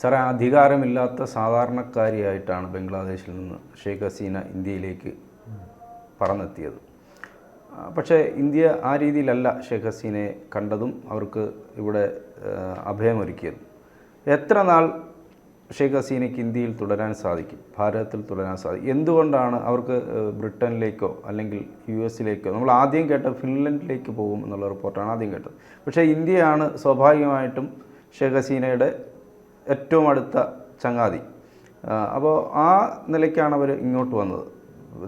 സാറേ അധികാരമില്ലാത്ത സാധാരണക്കാരിയായിട്ടാണ് ബംഗ്ലാദേശിൽ നിന്ന് ഷെയ്ഖ് ഹസീന ഇന്ത്യയിലേക്ക് പറന്നെത്തിയത്. പക്ഷേ ഇന്ത്യ ആ രീതിയിലല്ല ഷെയ്ഖ് ഹസീനയെ കണ്ടതും അവർക്ക് ഇവിടെ അഭയമൊരുക്കിയതും. എത്ര നാൾ ഷെയ്ഖ് ഹസീനയ്ക്ക് ഇന്ത്യയിൽ തുടരാൻ സാധിക്കും? ഭാരതത്തിൽ തുടരാൻ സാധിക്കും? എന്തുകൊണ്ടാണ് അവർക്ക് ബ്രിട്ടനിലേക്കോ അല്ലെങ്കിൽ യു എസിലേക്കോ നമ്മൾ ആദ്യം കേട്ട ഫിൻലൻഡിലേക്ക് പോകും എന്നുള്ള റിപ്പോർട്ടാണ് ആദ്യം കേട്ടത്. പക്ഷേ ഇന്ത്യയാണ് സ്വാഭാവികമായിട്ടും ഷെയ്ഖ് ഹസീനയുടെ ഏറ്റവും അടുത്ത ചങ്ങാതി. അപ്പോൾ ആ നിലയ്ക്കാണ് അവർ ഇങ്ങോട്ട് വന്നത്.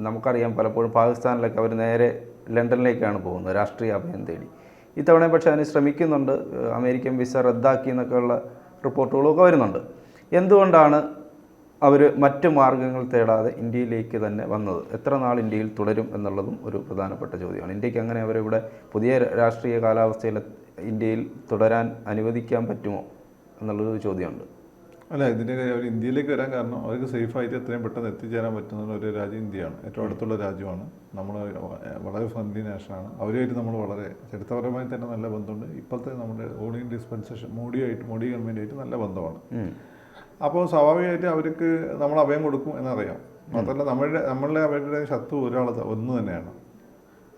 നമുക്കറിയാം പലപ്പോഴും പാകിസ്ഥാനിലൊക്കെ അവർ നേരെ ലണ്ടനിലേക്കാണ് പോകുന്നത് രാഷ്ട്രീയ അഭയം തേടി. ഇത്തവണ പക്ഷേ അതിന് ശ്രമിക്കുന്നുണ്ട്. അമേരിക്കൻ വിസ റദ്ദാക്കി എന്നൊക്കെയുള്ള റിപ്പോർട്ടുകളൊക്കെ വരുന്നുണ്ട്. എന്തുകൊണ്ടാണ് അവർ മറ്റ് മാർഗങ്ങൾ തേടാതെ ഇന്ത്യയിലേക്ക് തന്നെ വന്നത്? എത്ര നാൾ ഇന്ത്യയിൽ തുടരും എന്നുള്ളതും ഒരു പ്രധാനപ്പെട്ട ചോദ്യമാണ്. ഇന്ത്യയ്ക്ക് അങ്ങനെ അവരിവിടെ പുതിയ രാഷ്ട്രീയ കാലാവസ്ഥയിൽ ഇന്ത്യയിൽ തുടരാൻ അനുവദിക്കാൻ പറ്റുമോ? എന്നുള്ളൊരു ചോദ്യമുണ്ട്. അല്ല ഇതിന്റെ അവർ ഇന്ത്യയിലേക്ക് വരാൻ കാരണം അവർക്ക് സേഫായിട്ട് എത്രയും പെട്ടെന്ന് എത്തിച്ചേരാൻ പറ്റുന്ന ഒരു രാജ്യം ഇന്ത്യയാണ്. ഏറ്റവും അടുത്തുള്ള രാജ്യമാണ്. നമ്മൾ വളരെ ഫ്രണ്ട്ലി നാഷനാണ് അവരുമായിട്ട് നമ്മൾ വളരെ ചരിത്രപരമായി തന്നെ നല്ല ബന്ധമുണ്ട്. ഇപ്പോഴത്തെ നമ്മുടെ ഓണിയൻ ഡിസ്പെൻസേഷൻ മോഡിയായിട്ട് മോഡി ഗവൺമെന്റായിട്ട് നല്ല ബന്ധമാണ്. അപ്പോൾ സ്വാഭാവികമായിട്ട് അവർക്ക് നമ്മൾ അഭയം കൊടുക്കും എന്നറിയാം. മാത്രമല്ല നമ്മളുടെ നമ്മളുടെ അവരുടെ ശത്രു ഒരാൾ ഒന്ന് തന്നെയാണ്.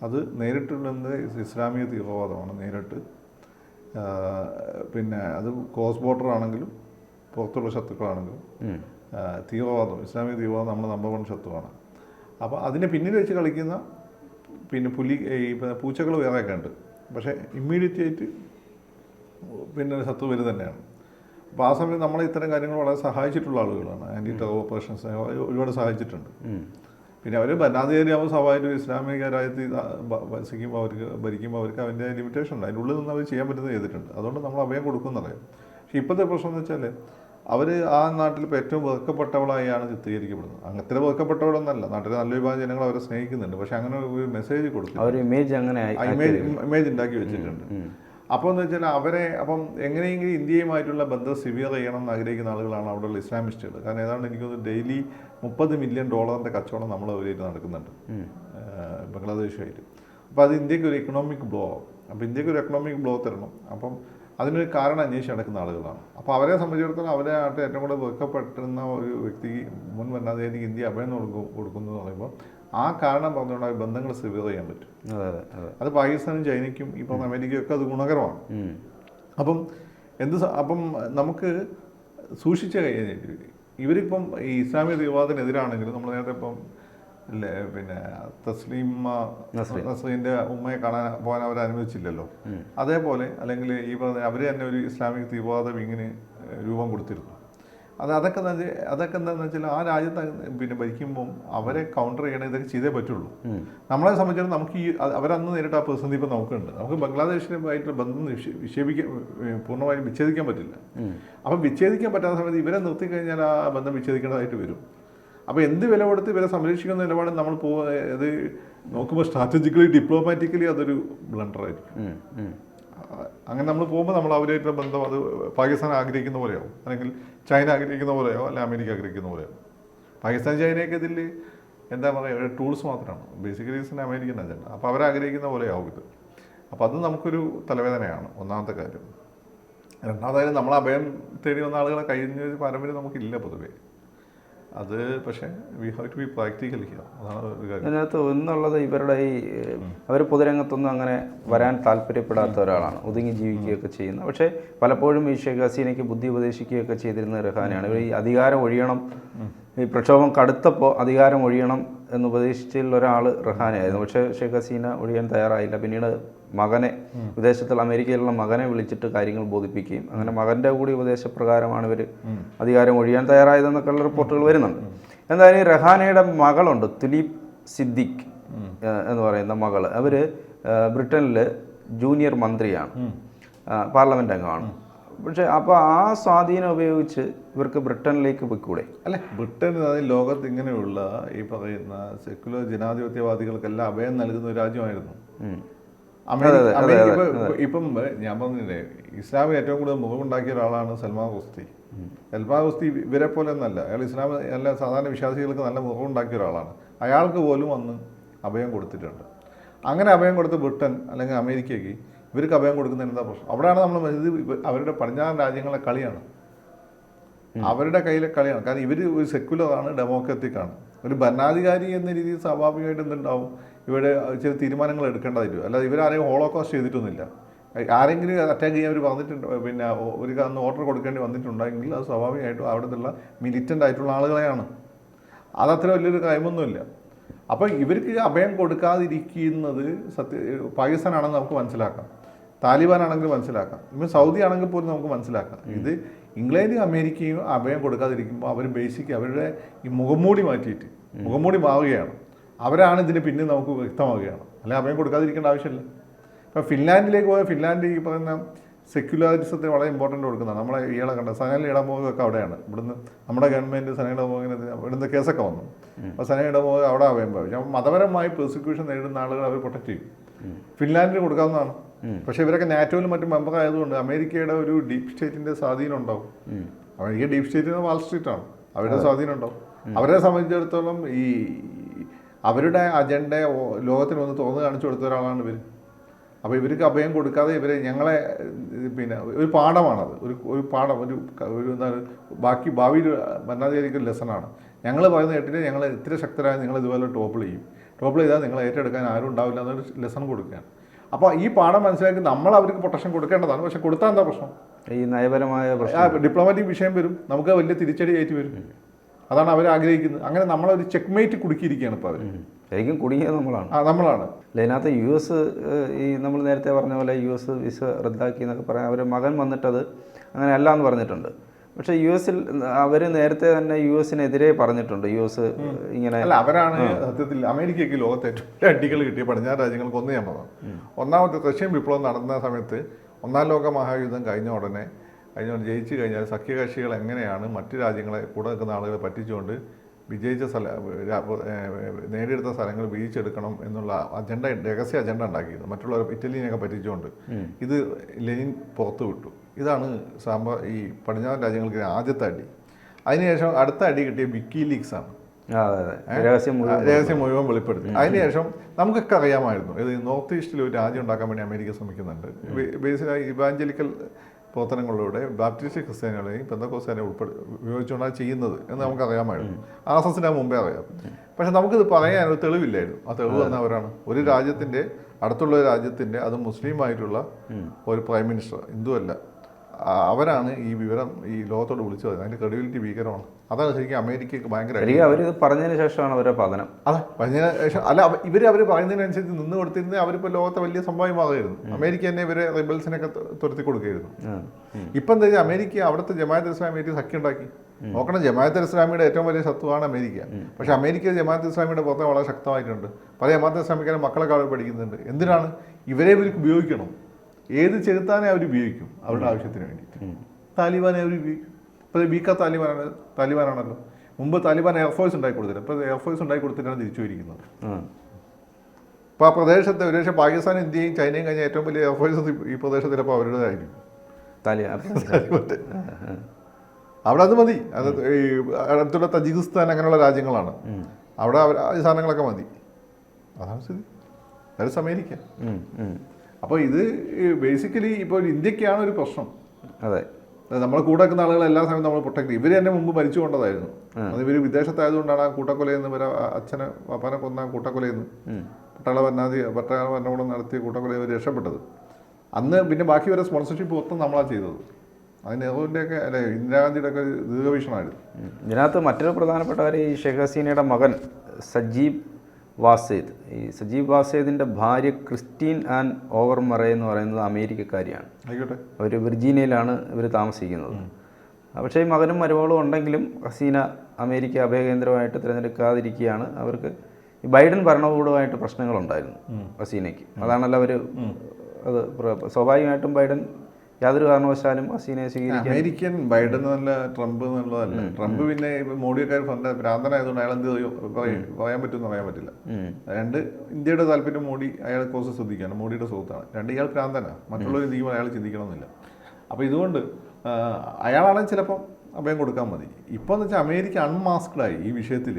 അത് നേരിട്ടുള്ളത് ഇസ്ലാമിക തീവ്രവാദമാണ് നേരിട്ട്. പിന്നെ അത് ക്രോസ് ബോർഡർ ആണെങ്കിലും പുറത്തുള്ള ശത്രുക്കളാണെങ്കിലും. തീവ്രവാദം ഇസ്ലാമിക തീവ്രവാദം നമ്മുടെ നമ്പർ വൺ ശത്രുവാണ്. അപ്പോൾ അതിനെ പിന്നിൽ വെച്ച് കളിക്കുന്ന പിന്നെ പുലി ഈ പൂച്ചകൾ വേറെയൊക്കെ ഉണ്ട്. പക്ഷേ ഇമ്മീഡിയറ്റ് ആയിട്ട് പിന്നെ ശത്രു വരും തന്നെയാണ്. അപ്പോൾ ആ സമയത്ത് നമ്മളെ ഇത്തരം കാര്യങ്ങൾ വളരെ സഹായിച്ചിട്ടുള്ള ആളുകളാണ്. ആന്റി ടെറർ ഓപ്പറേഷൻസ് ഒരുപാട് സഹായിച്ചിട്ടുണ്ട്. പിന്നെ അവർ ഭരണാധികാരിയാവുമ്പോൾ സ്വാഭാവികമായിട്ടും ഇസ്ലാമിക രാജ്യത്ത് വസിക്കുമ്പോൾ അവർക്ക് ഭരിക്കുമ്പോൾ അവർക്ക് അതിന്റെ ലിമിറ്റേഷൻ ഉണ്ട്. അതിനുള്ളിൽ ഉള്ളിൽ നിന്ന് അവർ ചെയ്യാൻ പറ്റുന്നത് ചെയ്തിട്ടുണ്ട്. അതുകൊണ്ട് നമ്മൾ അഭയം കൊടുക്കുന്നറിയാം പക്ഷേ ഇപ്പോഴത്തെ പ്രശ്നം എന്ന് വെച്ചാൽ അവർ ആ നാട്ടിൽ ഇപ്പോൾ ഏറ്റവും വെറുക്കപ്പെട്ടവളായാണ് ചിത്രീകരിക്കപ്പെടുന്നത്. അങ്ങനത്തെ വെറുക്കപ്പെട്ടവളൊന്നല്ല. നാട്ടിലെ നല്ല വിഭാഗം ജനങ്ങൾ അവരെ സ്നേഹിക്കുന്നുണ്ട്. പക്ഷെ അങ്ങനെ ഒരു മെസ്സേജ് കൊടുക്കും ഇമേജ് അങ്ങനെ ഇമേജ് ഇമേജ് ഉണ്ടാക്കി വെച്ചിട്ടുണ്ട്. അപ്പോൾ എന്ന് വെച്ചാൽ അവരെ അപ്പം എങ്ങനെയെങ്കിലും ഇന്ത്യയുമായിട്ടുള്ള ബന്ധം സിവിയർ ചെയ്യണം എന്ന് ആഗ്രഹിക്കുന്ന ആളുകളാണ് അവിടെയുള്ള ഇസ്ലാമിസ്റ്റുകൾ. കാരണം ഏതാണ്ട് എനിക്കൊന്ന് ഡെയിലി മുപ്പത് മില്യൺ ഡോളറിന്റെ കച്ചവടം നമ്മൾ അവരായിട്ട് നടക്കുന്നുണ്ട്. ബംഗ്ലാദേശുമായിട്ട്. അപ്പോൾ അത് ഇന്ത്യയ്ക്ക് ഒരു എക്കണോമിക് ബ്ലോ ആവും. അപ്പോൾ ഇന്ത്യയ്ക്ക് ഒരു എക്കണോമിക് ബ്ലോ തരണം. അപ്പം അതിനൊരു കാരണം അന്വേഷിച്ച് നടക്കുന്ന ആളുകളാണ്. അപ്പോൾ അവരെ സംബന്ധിച്ചിടത്തോളം അവരെ ആയിട്ട് ഏറ്റവും കൂടുതൽ വെക്കപ്പെട്ടിരുന്ന ഒരു വ്യക്തി മുൻ ഭരണാധികാരിക്ക് ഇന്ത്യ അഭയം കൊടുക്കും കൊടുക്കുന്നു എന്ന് പറയുമ്പോൾ ആ കാരണം പറഞ്ഞുകൊണ്ട് ആ ബന്ധങ്ങൾ സ്ഥിരത ചെയ്യാൻ പറ്റും. അതെ പാകിസ്ഥാനും ചൈനയ്ക്കും ഇപ്പം അമേരിക്കയും ഒക്കെ അത് ഗുണകരമാണ്. അപ്പം എന്ത് അപ്പം നമുക്ക് സൂക്ഷിച്ച കഴിഞ്ഞിട്ട് ഇവരിപ്പം ഈ ഇസ്ലാമിക തീവ്രവാദത്തിനെതിരാണെങ്കിലും നമ്മൾ നേരത്തെ ഇപ്പം അല്ലേ പിന്നെ തസ്ലീമ നസ്രീൻ. നസ്രീന്റെ ഉമ്മയെ കാണാൻ പോകാൻ അവർ അനുവദിച്ചില്ലല്ലോ. അതേപോലെ അല്ലെങ്കിൽ ഈ പറഞ്ഞ അവർ തന്നെ ഒരു ഇസ്ലാമിക തീവ്രവാദ ഇങ്ങനെ രൂപം കൊടുത്തിരുന്നു. അത് അതൊക്കെ അതൊക്കെ എന്താണെന്ന് വെച്ചാൽ ആ രാജ്യത്ത് പിന്നെ ഭരിക്കുമ്പം അവരെ കൗണ്ടർ ചെയ്യണേ ഇതൊക്കെ ചെയ്തേ പറ്റുള്ളൂ. നമ്മളെ സംബന്ധിച്ചിടത്തോളം നമുക്ക് ഈ അവരന്ന് നേരിട്ട് ആ പ്രതിസന്ധി ഇപ്പം നമുക്കുണ്ട്. നമുക്ക് ബംഗ്ലാദേശിനുമായിട്ടുള്ള ബന്ധം വിക്ഷേപിക്കാൻ പൂർണമായും വിച്ഛേദിക്കാൻ പറ്റില്ല. അപ്പം വിച്ഛേദിക്കാൻ പറ്റാത്ത സമയത്ത് ഇവരെ നിർത്തി കഴിഞ്ഞാൽ ആ ബന്ധം വിച്ഛേദിക്കേണ്ടതായിട്ട് വരും. അപ്പോൾ എന്ത് വില കൊടുത്ത് ഇവരെ സംരക്ഷിക്കുന്ന നിലപാട് നമ്മൾ പോ അത് നോക്കുമ്പോൾ സ്ട്രാറ്റജിക്കലി ഡിപ്ലോമാറ്റിക്കലി അതൊരു ബ്ലണ്ടറായിരിക്കും. അങ്ങനെ നമ്മൾ പോകുമ്പോൾ നമ്മൾ അവരായിട്ടുള്ള ബന്ധം അത് പാകിസ്ഥാൻ ആഗ്രഹിക്കുന്ന പോലെയാവും. അല്ലെങ്കിൽ ചൈന ആഗ്രഹിക്കുന്ന പോലെയോ അല്ല അമേരിക്ക ആഗ്രഹിക്കുന്ന പോലെയോ പാകിസ്ഥാൻ ചൈനയൊക്കെ ഇതിൽ എന്താ പറയുക ഒരു ടൂൾസ് മാത്രമാണ്. ബേസിക്കലി ഇസ് അമേരിക്കൻ അജണ്ട അപ്പോൾ അവരാഗ്രഹിക്കുന്ന പോലെയാവും ഇത്. അപ്പോൾ അത് നമുക്കൊരു തലവേദനയാണ് ഒന്നാമത്തെ കാര്യം. രണ്ടാമതായാലും നമ്മൾ അഭയം തേടി വന്ന ആളുകളെ കഴിഞ്ഞ ഒരു പാരമ്പര്യം നമുക്കില്ല പൊതുവേ. അത് പക്ഷേ we have to be practical അതിനകത്ത് ഒന്നുള്ളത് ഇവരുടെ ഈ അവർ പൊതുരംഗത്തൊന്നും അങ്ങനെ വരാൻ താല്പര്യപ്പെടാത്ത ഒരാളാണ്. ഒതുങ്ങി ജീവിക്കുകയൊക്കെ ചെയ്യുന്ന. പക്ഷേ പലപ്പോഴും ഈ ഷേഖ് ഹസീനയ്ക്ക് ബുദ്ധി ഉപദേശിക്കുകയൊക്കെ ചെയ്തിരുന്ന റഹാനെയാണ് ഇവർ ഈ അധികാരം ഒഴിയണം. ഈ പ്രക്ഷോഭം കടുത്തപ്പോൾ അധികാരം ഒഴിയണം എന്ന് ഉപദേശിച്ചുള്ള ഒരാൾ റഹാനയായിരുന്നു. പക്ഷേ ഷേഖ് ഹസീന ഒഴിയാൻ തയ്യാറായില്ല. പിന്നീട് മകനെ വിദേശത്തുള്ള അമേരിക്കയിലുള്ള മകനെ വിളിച്ചിട്ട് കാര്യങ്ങൾ ബോധിപ്പിക്കുകയും അങ്ങനെ മകന്റെ കൂടി ഉപദേശപ്രകാരമാണ് ഇവർ അധികാരം ഒഴിയാൻ തയ്യാറായതെന്നൊക്കെയുള്ള റിപ്പോർട്ടുകൾ വരുന്നുണ്ട്. എന്തായാലും റഹാനയുടെ മകളുണ്ട് തുലീപ് സിദ്ദിഖ് എന്ന് പറയുന്ന മകൾ അവർ ബ്രിട്ടനിൽ ജൂനിയർ മന്ത്രിയാണ്. പാർലമെന്റ് അംഗമാണ്. പക്ഷേ അപ്പോൾ ആ സ്വാധീനം ഉപയോഗിച്ച് ഇവർക്ക് ബ്രിട്ടനിലേക്ക് പോയിക്കൂടെ? അല്ലെ ബ്രിട്ടൻ ലോകത്ത് ഇങ്ങനെയുള്ള ഈ പറയുന്ന സെക്കുലർ ജനാധിപത്യവാദികൾക്കെല്ലാം അഭയം നൽകുന്ന ഒരു രാജ്യമായിരുന്നു. ഇപ്പൊ- ഞാൻ പറഞ്ഞില്ലേ ഇസ്ലാമിൽ ഏറ്റവും കൂടുതൽ മുഖമുണ്ടാക്കിയ ഒരാളാണ് സൽമാൻ ഗുസ്തി. സൽമാൻ ഗുസ്തി ഇവരെ പോലെ ഒന്നല്ല അയാൾ ഇസ്ലാം എല്ലാ സാധാരണ വിശ്വാസികൾക്ക് നല്ല മുഖമുണ്ടാക്കിയ ഒരാളാണ്. അയാൾക്ക് പോലും അന്ന് അഭയം കൊടുത്തിട്ടുണ്ട്. അങ്ങനെ അഭയം കൊടുത്ത് ബ്രിട്ടൻ അല്ലെങ്കിൽ അമേരിക്കയ്ക്ക് ഇവർക്ക് അഭയം കൊടുക്കുന്നതിന് എന്താ പ്രശ്നം? അവിടെയാണ് നമ്മൾ ഇത് അവരുടെ പടിഞ്ഞാറൻ രാജ്യങ്ങളെ കളിയാണ്. അവരുടെ കയ്യിലെ കളിയാണ്. കാരണം ഇവർ ഒരു സെക്യുലറാണ് ഡെമോക്രാറ്റിക് ആണ്. ഒരു ഭരണാധികാരി എന്ന രീതിയിൽ സ്വാഭാവികമായിട്ട് എന്തുണ്ടാവും? ഇവിടെ ചില തീരുമാനങ്ങൾ എടുക്കേണ്ടതായിട്ട് അല്ലാതെ ഇവരാരെയും ഹോളോകോസ്റ്റ് ചെയ്തിട്ടൊന്നുമില്ല. ആരെങ്കിലും അറ്റാക്ക് ചെയ്യാൻ അവർ വന്നിട്ടുണ്ട് പിന്നെ ഒരു അന്ന് ഓർഡർ കൊടുക്കേണ്ടി വന്നിട്ടുണ്ടെങ്കിൽ അത് സ്വാഭാവികമായിട്ടും അവിടുത്തെ മിലിറ്റന്റ് ആയിട്ടുള്ള ആളുകളെയാണ്. അതത്ര വലിയൊരു കാര്യമൊന്നുമില്ല അപ്പോൾ ഇവർക്ക് അഭയം കൊടുക്കാതിരിക്കുന്നത് സത്യ പാകിസ്ഥാനാണെന്ന് നമുക്ക് മനസ്സിലാക്കാം. താലിബാൻ ആണെങ്കിൽ മനസ്സിലാക്കാം. ഇപ്പം സൗദി ആണെങ്കിൽ പോലും നമുക്ക് മനസ്സിലാക്കാം. ഇത് ഇംഗ്ലണ്ടും അമേരിക്കയും അഭയം കൊടുക്കാതിരിക്കുമ്പോൾ അവർ ബേസിക് അവരുടെ ഈ മുഖംമൂടി മാറ്റിയിട്ട് മുഖംമൂടി മാറുകയാണ്. അവരാണ് ഇതിന് പിന്നെ നമുക്ക് വ്യക്തമാവുകയാണ്. അല്ലെങ്കിൽ അഭയം കൊടുക്കാതിരിക്കേണ്ട ആവശ്യമില്ല. ഇപ്പം ഫിൻലാൻഡിലേക്ക് പോയാൽ ഫിൻലാൻഡ് ഈ പറയുന്ന സെക്യുലറിസത്തിന് വളരെ ഇമ്പോർട്ടന്റ് കൊടുക്കുന്നതാണ്. നമ്മളെ ഇയാളെ കണ്ട സനൽ ഒക്കെ അവിടെയാണ്. ഇവിടുന്ന് നമ്മുടെ ഗവൺമെന്റ് സനൽ ഇടമോഗിന് ഇവിടുന്ന് കേസൊക്കെ വന്നു. അപ്പോൾ സനൽ ഇടമോഗ് അവിടെ അഭയം ഭാവിച്ചു അപ്പോൾ മതപരമായി പ്രോസിക്യൂഷൻ നേരിടുന്ന ആളുകൾ അവർ പ്രൊട്ടക്ട് ചെയ്യും. ഫിൻലാൻഡിൽ കൊടുക്കാവുന്നതാണ്. പക്ഷേ ഇവരൊക്കെ നാറ്റോയിലും മറ്റും മെമ്പർ ആയതുകൊണ്ട് അമേരിക്കയുടെ ഒരു ഡീപ് സ്റ്റേറ്റിന്റെ സ്വാധീനം ഉണ്ടാവും America deep state Wall Street ആണ് അവരുടെ സ്വാധീനം ഉണ്ടാവും അവരെ സംബന്ധിച്ചിടത്തോളം ഈ അവരുടെ അജണ്ട ലോകത്തിന് ഒന്ന് തോന്നു കാണിച്ചു കൊടുത്ത ഒരാളാണ് ഇവർ അപ്പോൾ ഇവർക്ക് അഭയം കൊടുക്കാതെ ഇവരെ ഞങ്ങളെ പിന്നെ ഒരു പാഠമാണത്. ഒരു ഒരു പാഠം ഒരു ഒരു എന്താണ് ബാക്കി ഭാവിയിൽ ഭരണാധികാരിക്ക് ലെസണാണ് ഞങ്ങൾ പറയുന്ന കേട്ടിട്ട് ഞങ്ങൾ ഇത്ര ശക്തരായ നിങ്ങൾ ഇതുപോലെ ടോപ്പിൾ ചെയ്യും. ടോപ്പിൾ ചെയ്താൽ നിങ്ങൾ ഏറ്റെടുക്കാൻ ആരും ഉണ്ടാവില്ല എന്നൊരു ലെസൺ കൊടുക്കുകയാണ്. അപ്പോൾ ഈ പാഠം മനസ്സിലാക്കി നമ്മൾ അവർക്ക് പ്രൊട്ടക്ഷൻ കൊടുക്കേണ്ടതാണ്. പക്ഷെ കൊടുത്താൽ എന്താ പ്രശ്നം? ഈ നയപരമായ പ്രശ്നം. ഡിപ്ലോമാറ്റിക് വിഷയം വരും. നമുക്ക് വലിയ തിരിച്ചടി ആയിട്ട് വരും. അതാണ് അവർ ആഗ്രഹിക്കുന്നത്. അങ്ങനെ നമ്മളൊരു ചെക്ക്മേറ്റ് കുടുക്കിയിരിക്കുകയാണ് ഇപ്പോൾ അവർ ശരിക്കും കുടുങ്ങിയത് നമ്മളാണ്. ആ നമ്മളാണ്. അല്ല, ഇതിനകത്ത് യു എസ് ഈ നമ്മൾ നേരത്തെ പറഞ്ഞ പോലെ യു എസ് വിസ റദ്ദാക്കി എന്നൊക്കെ പറയാൻ അവർ മകൻ വന്നിട്ടത് അങ്ങനെ അല്ല എന്ന് പറഞ്ഞിട്ടുണ്ട്. പക്ഷേ യു എസിൽ അവർ നേരത്തെ തന്നെ യു എസിനെതിരെ പറഞ്ഞിട്ടുണ്ട്. യു എസ് ഇങ്ങനെ അല്ല അവരാണ് സത്യത്തിൽ അമേരിക്കയ്ക്ക് ലോകത്തെ ഏറ്റവും അടികൾ കിട്ടിയ പടിഞ്ഞാറ് രാജ്യങ്ങൾക്ക് ഒന്ന് ഞാൻ പറഞ്ഞു. ഒന്നാമത്തെ റഷ്യൻ വിപ്ലവം നടന്ന സമയത്ത് ഒന്നാം ലോക മഹായുദ്ധം കഴിഞ്ഞ ഉടനെ കഴിഞ്ഞ ജയിച്ചു കഴിഞ്ഞാൽ സഖ്യകക്ഷികൾ എങ്ങനെയാണ് മറ്റ് രാജ്യങ്ങളെ കൂടെ നിൽക്കുന്ന ആളുകളെ പറ്റിച്ചുകൊണ്ട് വിജയിച്ച സ്ഥല നേടിയെടുത്ത സ്ഥലങ്ങൾ വീഴ്ചെടുക്കണം എന്നുള്ള അജണ്ട രഹസ്യ അജണ്ട ഉണ്ടാക്കിയത്. മറ്റുള്ളവർ ഇറ്റലിനെയൊക്കെ പറ്റിച്ചുകൊണ്ട്. ഇത് ലെനിൻ പുറത്തു വിട്ടു. ഇതാണ് സാമ്പ ഈ പടിഞ്ഞാറൻ രാജ്യങ്ങൾക്ക് ആദ്യത്തെ അടി. അതിനുശേഷം അടുത്ത അടി കിട്ടിയ വിക്കി ലീക്സ് ആണ് രഹസ്യം മുഴുവൻ വെളിപ്പെടുത്തി. അതിനുശേഷം നമുക്കൊക്കെ അറിയാമായിരുന്നു. ഇത് നോർത്ത് ഈസ്റ്റിൽ ഒരു രാജ്യം ഉണ്ടാക്കാൻ വേണ്ടി അമേരിക്ക ശ്രമിക്കുന്നുണ്ട്. ബേസിലായി ഇവാഞ്ചലിക്കൽ പ്രവർത്തനങ്ങളിലൂടെ ബാപ്റ്റിസ്റ്റ് ക്രിസ്ത്യാനികളെയും പെന്തക്കോസ്റ്റാനെ ഉൾപ്പെടെ ഉപയോഗിച്ചുകൊണ്ടാണ് ചെയ്യുന്നത് എന്ന് നമുക്ക് അറിയാമായിരുന്നു ആർ എസ് എസിന്റെ മുമ്പേ അറിയാം. പക്ഷെ നമുക്കിത് പറയാൻ ഒരു തെളിവില്ലായിരുന്നു. ആ തെളിവ് തന്നവരാണ് ഒരു രാജ്യത്തിന്റെ അടുത്തുള്ള ഒരു രാജ്യത്തിന്റെ അത് മുസ്ലിം ആയിട്ടുള്ള ഒരു പ്രൈം മിനിസ്റ്റർ ഹിന്ദു അല്ല. അവരാണ് ഈ വിവരം ഈ ലോകത്തോട് വിളിച്ചു പറയുന്നത് അതിന്റെ ക്രെഡിബിലിറ്റി ഭീകരമാണ്. അതാണ് ശരിക്കും അമേരിക്കയ്ക്ക് ഭയങ്കര അവർ പറഞ്ഞതിന് ശേഷമാണ് അവരുടെ പതനം. അതെ പറഞ്ഞതിന് ശേഷം അല്ല ഇവർ അവർ പറയുന്നതിനനുസരിച്ച് നിന്ന് കൊടുത്തിരുന്ന അവരിപ്പോൾ ലോകത്തെ വലിയ സംഭവമാകുമായിരുന്നു അമേരിക്ക തന്നെ ഇവരെ റിബൽസിനൊക്കെ തുരത്തി കൊടുക്കുകയായിരുന്നു. ഇപ്പം എന്താ വെച്ചാൽ അമേരിക്ക അവിടുത്തെ ജമാഅത്ത് ഇസ്ലാമിയായിട്ട് സഖ്യം ഉണ്ടാക്കി. നോക്കണം ജമാഅത്ത് ഇസ്ലാമിയുടെ ഏറ്റവും വലിയ ശത്രുവാണ് അമേരിക്ക. പക്ഷെ അമേരിക്ക ജമാഅത്ത് ഇസ്ലാമിയുടെ പുറത്തെ വളരെ ശക്തമായിട്ടുണ്ട്. പല ജമാഅത്ത് ഇസ്ലാമിക്കാരും മക്കളെ അവിടെ പഠിക്കുന്നുണ്ട്. എന്തിനാണ്? ഇവരെ ഇവർക്ക് ഉപയോഗിക്കണം. ഏത് ചെറുത്താനെ അവർ ഉപയോഗിക്കും? അവരുടെ ആവശ്യത്തിന് വേണ്ടിയിട്ട്. താലിബാനെ അവർ ഉപയോഗിക്കും ഇപ്പോൾ വീക്ക താലിബാനാണ് താലിബാനാണല്ലോ. മുമ്പ് താലിബാൻ എയർഫോഴ്സ് ഉണ്ടാക്കി കൊടുത്തില്ല. ഇപ്പോൾ എയർഫോഴ്സ് ഉണ്ടാക്കി കൊടുത്തിട്ടാണ് തിരിച്ചു വരിക്കുന്നത്. ആ. അപ്പോൾ ആ പ്രദേശത്തെ ഒരുപക്ഷെ പാകിസ്ഥാൻ ഇന്ത്യയും ചൈനയും കഴിഞ്ഞ ഏറ്റവും വലിയ എയർഫോഴ്സ് ഈ പ്രദേശത്തിൽ അപ്പോൾ അവരുടേതായിരിക്കും. അവിടെ അത് മതി. അത് ഈ അടുത്തുള്ള തജിക്കിസ്ഥാൻ അങ്ങനെയുള്ള രാജ്യങ്ങളാണ്. അവിടെ സാധനങ്ങളൊക്കെ മതി. അതാണ് സ്ഥിതി. ഉം, ഉം. അപ്പോൾ ഇത് ബേസിക്കലി ഇപ്പോൾ ഇന്ത്യക്കാണ് ഒരു പ്രശ്നം. അതെ. നമ്മളെ കൂടെ നിൽക്കുന്ന ആളുകൾ എല്ലാ സമയവും നമ്മൾ പ്രൊട്ടക്ട് ഇവർ തന്നെ മുമ്പ് മരിച്ചു കൊണ്ടതായിരുന്നു. അത് ഇവർ വിദേശത്തായതുകൊണ്ടാണ് ആ കൂട്ടക്കൊലയെന്ന് ഇവരെ അച്ഛനെ പപ്പനെ കൊന്ന കൂട്ടക്കൊലയെന്ന് പട്ടാള ഭരണാധി പട്ടാള ഭരണകൂടം നടത്തിയ കൂട്ടക്കൊല ഇവർ രക്ഷപ്പെട്ടത്. അന്ന് പിന്നെ ബാക്കി വരെ സ്പോൺസർഷിപ്പ് മൊത്തം നമ്മളാണ് ചെയ്തത്. അത് നെഹ്റുവിന്റെയൊക്കെ അല്ലെ ഇന്ദിരാഗാന്ധിയുടെ ഒക്കെ ദീർഘവീക്ഷണമായിരുന്നു. ഇതിനകത്ത് മറ്റൊരു പ്രധാനപ്പെട്ട കാര്യം ഈ ഷെയ്ഖ് ഹസീനയുടെ മകൻ സജീബ് വാസേദ്. ഈ സജീവ് വാസേദിന്റെ ഭാര്യ ക്രിസ്റ്റീൻ ആൻഡ് ഓവർ മറേ എന്ന് പറയുന്നത് അമേരിക്കക്കാരിയാണ്. ആയിക്കോട്ടെ. അവർ വിർജീനിയയിലാണ് ഇവർ താമസിക്കുന്നത്. പക്ഷേ ഈ മകനും മരുമകളും ഉണ്ടെങ്കിലും ഹസീന അമേരിക്ക അഭയകേന്ദ്രമായിട്ട് തിരഞ്ഞെടുക്കാതിരിക്കുകയാണ്. അവർക്ക് ഈ ബൈഡൻ ഭരണകൂടമായിട്ട് പ്രശ്നങ്ങളുണ്ടായിരുന്നു ഹസീനയ്ക്ക്. അതാണല്ലോ അവർ അത് സ്വാഭാവികമായിട്ടും ബൈഡൻ യാതൊരു കാരണവശാലും ഹസീനയെ സ്വീകരിക്കാൻ അമേരിക്കൻ ബൈഡൻ എന്നല്ല ട്രംപ് എന്നുള്ളതല്ല. ട്രംപ് പിന്നെ മോഡിയൊക്കെ ഫണ്ട് ഭ്രാന്തനായതുകൊണ്ട് അയാൾ എന്ത് പറയാൻ പറ്റുമെന്ന് പറയാൻ പറ്റില്ല. രണ്ട് ഇന്ത്യയുടെ താല്പര്യം മോഡി അയാൾ കോഴ്സ് ശ്രദ്ധിക്കുകയാണ്. മോഡിയുടെ സുഹൃത്താണ് രണ്ട് ഇയാൾ ഭ്രാന്തനാണ് മറ്റുള്ളവർ ചിന്തിക്കുമ്പോൾ അയാൾ ചിന്തിക്കണമെന്നില്ല. അപ്പോൾ ഇതുകൊണ്ട് അയാളാണെങ്കിൽ ചിലപ്പം അഭയം കൊടുക്കാൻ മതി. ഇപ്പം എന്ന് വെച്ചാൽ അമേരിക്ക അൺമാസ്ക്ഡായി ഈ വിഷയത്തിൽ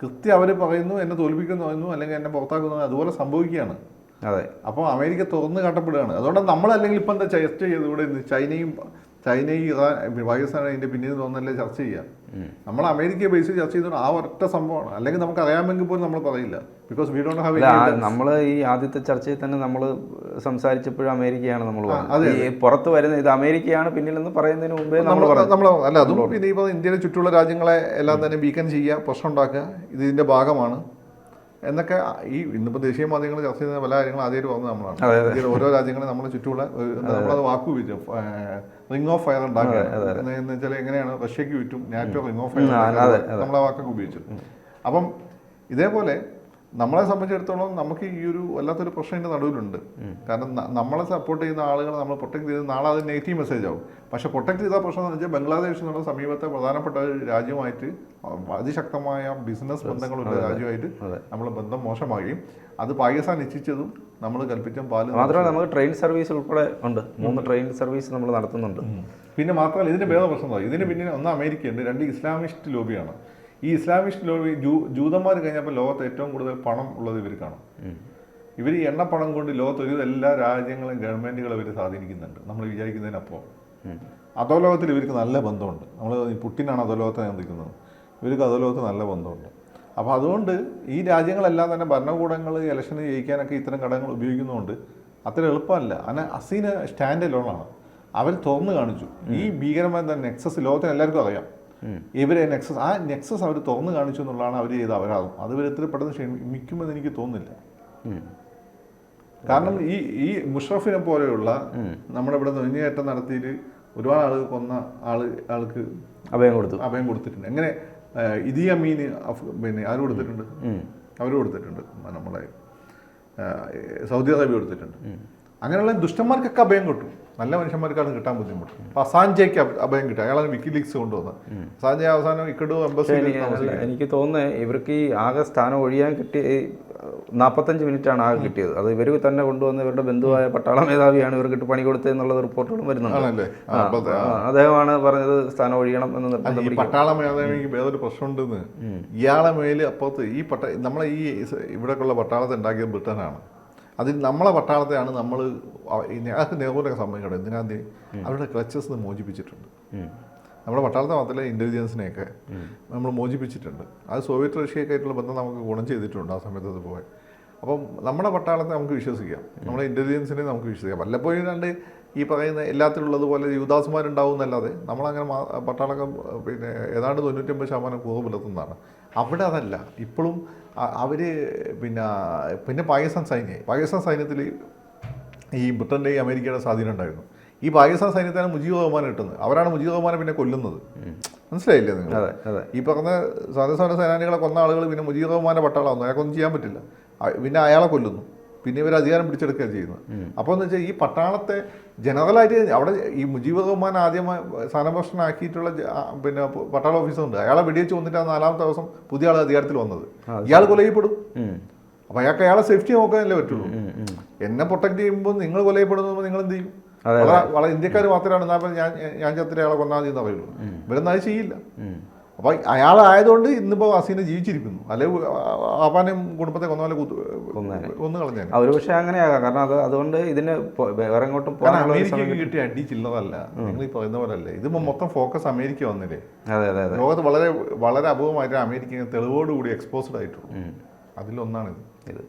കൃത്യം അവർ പറയുന്നു എന്നെ തോൽപ്പിക്കുന്നു പറയുന്നു അല്ലെങ്കിൽ എന്നെ പുറത്താക്കുന്നു അതുപോലെ സംഭവിക്കുകയാണ്. അതെ. അപ്പോൾ അമേരിക്ക തുറന്ന് കാട്ടപ്പെടുകയാണ്. അതുകൊണ്ട് നമ്മളല്ലെങ്കിൽ ഇപ്പം എന്താ ചർച്ച ചെയ്ത് ഇവിടെ നിന്ന് ചൈനയും ചൈനയും ഇറാൻ പാകിസ്ഥാൻ അതിന്റെ പിന്നിൽ തോന്നല്ലേ ചർച്ച ചെയ്യാം നമ്മൾ അമേരിക്കയെ ബേസ് ചർച്ച ചെയ്തുകൊണ്ട് ആ ഒറ്റ സംഭവമാണ്. അല്ലെങ്കിൽ നമുക്ക് അറിയാമെങ്കിൽ പോലും നമ്മൾ പറയില്ല. ബിക്കോസ് വി ഡോണ്ട് ഹാവ് നമ്മൾ ഈ ആദ്യത്തെ ചർച്ചയിൽ തന്നെ നമ്മൾ സംസാരിച്ചപ്പോഴും അമേരിക്കയാണ് നമ്മൾ പുറത്ത് വരുന്ന ഇത് അമേരിക്കയാണ് പിന്നിലെന്ന് പറയുന്നതിന് മുമ്പേ നമ്മൾ നമ്മൾ അല്ല അതും പിന്നെ ഇപ്പോൾ ഇന്ത്യയിലെ ചുറ്റുള്ള രാജ്യങ്ങളെ എല്ലാം തന്നെ വീക്കൻ ചെയ്യുക പ്രശ്നം ഉണ്ടാക്കുക ഇത് ഇതിന്റെ ഭാഗമാണ്. എന്നൊക്കെ ഈ ഇന്നിപ്പോൾ ദേശീയ മാധ്യമങ്ങൾ ചർച്ച ചെയ്യുന്ന പല കാര്യങ്ങളും ആദ്യമായിട്ട് വന്നത് നമ്മളാണ്. ഓരോ രാജ്യങ്ങളെ നമ്മുടെ ചുറ്റുമുള്ള നമ്മളത് വാക്കു ഉപയോഗിച്ചു റിംഗ് ഓഫ് ഫയർ ഉണ്ടാക്കുക. എന്ന് വെച്ചാൽ എങ്ങനെയാണ് റഷ്യക്ക് ചുറ്റും നാറ്റോ റിംഗ് ഓഫ് ഫയർ നമ്മളെ വാക്കൊക്കെ ഉപയോഗിച്ചു. അപ്പം ഇതേപോലെ നമ്മളെ സംബന്ധിച്ചിടത്തോളം നമുക്ക് ഈ ഒരു വല്ലാത്തൊരു പ്രശ്നം ഇതിന്റെ നടുവിലുണ്ട് കാരണം നമ്മളെ സപ്പോർട്ട് ചെയ്യുന്ന ആളുകളെ നമ്മൾ പ്രൊട്ടക്ട് ചെയ്ത് നാളെ അത് നെഗറ്റീവ് മെസ്സേജ് ആവും. പക്ഷേ പ്രൊട്ടക്ട് ചെയ്ത പ്രശ്നം എന്ന് വെച്ചാൽ ബംഗ്ലാദേശ് എന്നുള്ള സമീപത്തെ പ്രധാനപ്പെട്ട ഒരു രാജ്യമായിട്ട് അതിശക്തമായ ബിസിനസ് ബന്ധങ്ങളുള്ള രാജ്യമായിട്ട് നമ്മൾ നമ്മളെ ബന്ധം മോശമാകുകയും അത് പാകിസ്ഥാൻ ഇച്ഛിച്ചതും നമ്മൾ കൽപ്പിച്ചും പാൽ മാത്രമല്ല നമുക്ക് ട്രെയിൻ സർവീസ് ഉൾപ്പെടെ ഉണ്ട്. മൂന്ന് ട്രെയിൻ സർവീസ് നമ്മൾ നടത്തുന്നുണ്ട്. പിന്നെ മാത്രമല്ല ഇതിന്റെ ഭേദ പ്രശ്നം ഇതിന് പിന്നെ ഒന്ന് അമേരിക്കയുണ്ട് രണ്ട് ഇസ്ലാമിസ്റ്റ് ലോബിയാണ് ഈ ഇസ്ലാമിക് ലോബി ജൂ ജൂതന്മാർ കഴിഞ്ഞപ്പോൾ ലോകത്ത് ഏറ്റവും കൂടുതൽ പണം ഉള്ളത് ഇവർക്കാണ് ഇവർ ഈ എണ്ണപ്പണം കൊണ്ട് ലോകത്ത് ഒരു എല്ലാ രാജ്യങ്ങളും ഗവൺമെന്റുകളും ഇവർ സ്വാധീനിക്കുന്നുണ്ട്. നമ്മൾ വിചാരിക്കുന്നതിനപ്പോൾ അതോ ലോകത്തിൽ ഇവർക്ക് നല്ല ബന്ധമുണ്ട്. നമ്മൾ പുട്ടിനാണ് അതോ അധോലോകത്തെ നിയന്ത്രിക്കുന്നത് ഇവർക്ക് അതോ ലോകത്ത് നല്ല ബന്ധമുണ്ട്. അപ്പോൾ അതുകൊണ്ട് ഈ രാജ്യങ്ങളെല്ലാം തന്നെ ഭരണകൂടങ്ങൾ ഇലക്ഷൻ ജയിക്കാനൊക്കെ ഇത്തരം ഘടകങ്ങൾ ഉപയോഗിക്കുന്നതുകൊണ്ട് അത്ര എളുപ്പമല്ല. അങ്ങനെ അസീന സ്റ്റാൻഡ് ലോണാണ് അവർ തുറന്നു കാണിച്ചു. ഈ ഭീകരമായ നെക്സസ് ലോകത്തിന് എല്ലാവർക്കും അറിയാം. ഇവരെ നെക്സസ് ആ നെക്സസ് അവർ തുറന്നു കാണിച്ചു എന്നുള്ളതാണ് അവർ ചെയ്ത അപരാധം. അത് ഇവർ എത്ര പെട്ടെന്ന് ക്ഷമിക്കുമെന്ന് എനിക്ക് തോന്നുന്നില്ല. കാരണം ഈ ഈ മുഷറഫിനെ പോലെയുള്ള നമ്മുടെ ഇവിടെ നുഴഞ്ഞുകയറ്റം നടത്തിയിട്ട് ഒരുപാട് ആളുകൾ കൊന്ന ആൾ ആൾക്ക് അഭയം കൊടുത്തു. അഭയം കൊടുത്തിട്ടുണ്ട്. എങ്ങനെ ഇതി അമീന് പിന്നെ ആര് കൊടുത്തിട്ടുണ്ട്. അവർ കൊടുത്തിട്ടുണ്ട്. നമ്മളെ സൗദി അറേബ്യ കൊടുത്തിട്ടുണ്ട്. അങ്ങനെയുള്ള ദുഷ്ടന്മാർക്കൊക്കെ അഭയം കിട്ടും. നല്ല മനുഷ്യന്മാർക്കാണ് കിട്ടാൻ ബുദ്ധിമുട്ട്. അപ്പൊ അസാഞ്ചയ്ക്ക് അഭയം കിട്ടും. അയാളാണ് വിക്കിലീക്സ് കൊണ്ടുവന്നത്. അസാഞ്ചയ അവസാനം ഇക്കഡു എംബസി എനിക്ക് തോന്നുന്നത് ഇവർക്ക് ഈ ആകെ സ്ഥാനം ഒഴിയാൻ കിട്ടിയ നാൽപ്പത്തഞ്ച് മിനിറ്റാണ് ആകെ കിട്ടിയത്. അത് ഇവർ തന്നെ കൊണ്ടുവന്ന് ഇവരുടെ ബന്ധുവായ പട്ടാള മേധാവിയാണ് ഇവർക്ക് പണി കൊടുത്തത് എന്നുള്ളത് റിപ്പോർട്ടുകളും വരുന്നുണ്ട്. അദ്ദേഹമാണ് പറഞ്ഞത് സ്ഥാനം ഒഴിയണം എന്ന് നിർബന്ധം പട്ടാള മേധാവിക്ക് വേറൊരു പ്രശ്നമുണ്ടെന്ന്. ഇയാളെ മേൽ അപ്പോ ഈ പട്ട നമ്മളെ ഈ ഇവിടെയൊക്കെയുള്ള പട്ടാളത്തെ ഉണ്ടാക്കിയത് ബ്രിട്ടനാണ്. അതിൽ നമ്മളെ പട്ടാളത്തെയാണ് നമ്മൾ ഞങ്ങൾക്ക് നെഹ്റുവിനൊക്കെ സമ്മതിക്കണം എന്തിനാന്തി അവരുടെ ക്ലച്ചസ് മോചിപ്പിച്ചിട്ടുണ്ട്. നമ്മുടെ പട്ടാളത്തെ മാത്രമല്ല ഇന്റലിജൻസിനെയൊക്കെ നമ്മൾ മോചിപ്പിച്ചിട്ടുണ്ട്. അത് സോവിയറ്റ് റഷ്യയൊക്കെ ആയിട്ടുള്ള ബന്ധം നമുക്ക് ഗുണം ചെയ്തിട്ടുണ്ട് ആ സമയത്ത് അത് പോയി അപ്പം നമ്മുടെ പട്ടാളത്തെ നമുക്ക് വിശ്വസിക്കാം. നമ്മുടെ ഇന്റലിജൻസിനെ നമുക്ക് വിശ്വസിക്കാം. വല്ലപ്പോഴും രണ്ട് ഈ പറയുന്ന എല്ലാത്തിലുള്ളതുപോലെ യുവദാസുമാരുണ്ടാവും എന്നല്ലാതെ നമ്മളങ്ങനെ പട്ടാളക്കം പിന്നെ ഏതാണ്ട് തൊണ്ണൂറ്റൊമ്പത് ശതമാനം കൂറ് പുലർത്തുന്നതാണ്. അവിടെ അതല്ല. ഇപ്പോഴും അവർ പിന്നെ പിന്നെ പാകിസ്ഥാൻ സൈന്യം പാകിസ്ഥാൻ സൈന്യത്തിൽ ഈ ബ്രിട്ടന്റെ അമേരിക്കയുടെ സ്വാധീനം ഉണ്ടായിരുന്നു. ഈ പാകിസ്ഥാൻ സൈന്യത്താണ് മുജീബ് റഹ്മാൻ കിട്ടുന്നത്. അവരാണ് മുജീബ് റഹ്മാനെ പിന്നെ കൊല്ലുന്നത്. മനസ്സിലായില്ലേ നിങ്ങൾ? അതെ അതെ. ഈ പറഞ്ഞ സ്വാതന്ത്ര്യ സേനാനികളെ കൊന്ന ആളുകൾ പിന്നെ മുജീബ് റഹ്മാന്റെ പട്ടാളമാകുന്നു അയാൾക്കൊന്നും ചെയ്യാൻ പറ്റില്ല. പിന്നെ അയാളെ കൊല്ലുന്നു. പിന്നെ ഇവർ അധികാരം പിടിച്ചെടുക്കുകയാണ് ചെയ്യുന്നത്. അപ്പോൾ എന്ന് വെച്ചാൽ ഈ പട്ടാളത്തെ ജനറലായിട്ട് അവിടെ ഈ മുജീബ് റഹ്മാൻ ആദ്യമായി സ്ഥാനഭ്രഷ്ടനാക്കിയിട്ടുള്ള പിന്നെ പട്ടാള ഓഫീസറുണ്ട് അയാളെ വെടിവെച്ച് വന്നിട്ട് നാലാമത്തെ ദിവസം പുതിയ ആൾ അധികാരത്തിൽ വന്നത്. ഇയാൾ കൊലയപ്പെടും. അപ്പം അയാൾക്ക് അയാളെ സേഫ്റ്റി നോക്കാനല്ലേ പറ്റുള്ളൂ. എന്നെ പ്രൊട്ടക്ട് ചെയ്യുമ്പോൾ നിങ്ങൾ കൊലയപ്പെടുന്നു നിങ്ങൾ എന്ത് ചെയ്യും? വളരെ ഇന്ത്യക്കാർ മാത്രമാണ് എന്നാൽ ഞാൻ ഞാൻ ചത്തിരി അയാളെ കൊന്നാൽ മതി എന്ന് പറയുള്ളൂ ഇവരൊന്നും അത് ചെയ്യില്ല. അപ്പോൾ അയാളായതുകൊണ്ട് ഇന്നിപ്പോൾ അസീനെ ജീവിച്ചിരിക്കുന്നു. അല്ലെങ്കിൽ ആവാനും കുടുംബത്തെ കൊന്നപോലെ കൂത്ത്. കൊന്നു കളഞ്ഞേനെ. ആ, പക്ഷേ അങ്ങനെയാകാം. കാരണം അത് അതുകൊണ്ട് ഇതിന് വേറെ എങ്ങോട്ടും പോകാനുള്ള അമേരിക്കയ്ക്ക് കിട്ടിയ അടി ചില്ലതല്ല. നിങ്ങൾ ഈ പറയുന്ന പോലെ അല്ലേ ഇതിപ്പോൾ മൊത്തം ഫോക്കസ് അമേരിക്ക വന്നില്ലേ? അതെ അതെ അതെ. ലോകത്ത് വളരെ വളരെ അപൂർവമായിട്ട് അമേരിക്ക തെളിവോടുകൂടി എക്സ്പോസ്ഡ് ആയിട്ടുള്ളൂ അതിലൊന്നാണ് അതിലൊന്നാണിത്. ഇത്.